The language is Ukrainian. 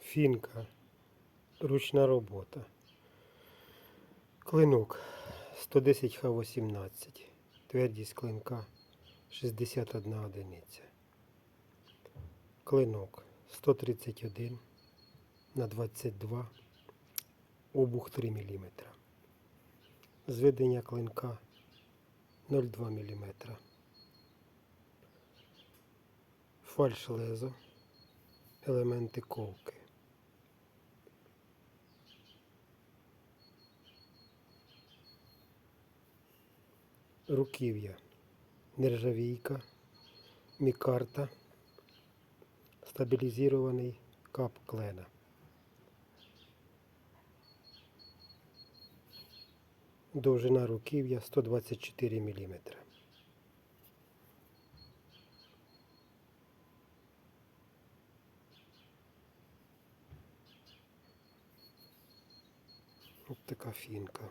Фінка. Ручна робота. Клинок 110 Х18. Твердість клинка 61 одиниця. Клинок 131 на 22. Обух 3 мм. Зведення клинка 0,2 мм. Фальш лезо. Елементи ковки. Руків'я. Нержавійка. Мікарта. Стабілізований кап клена. Довжина руків'я 124 мм. Ось така фінка.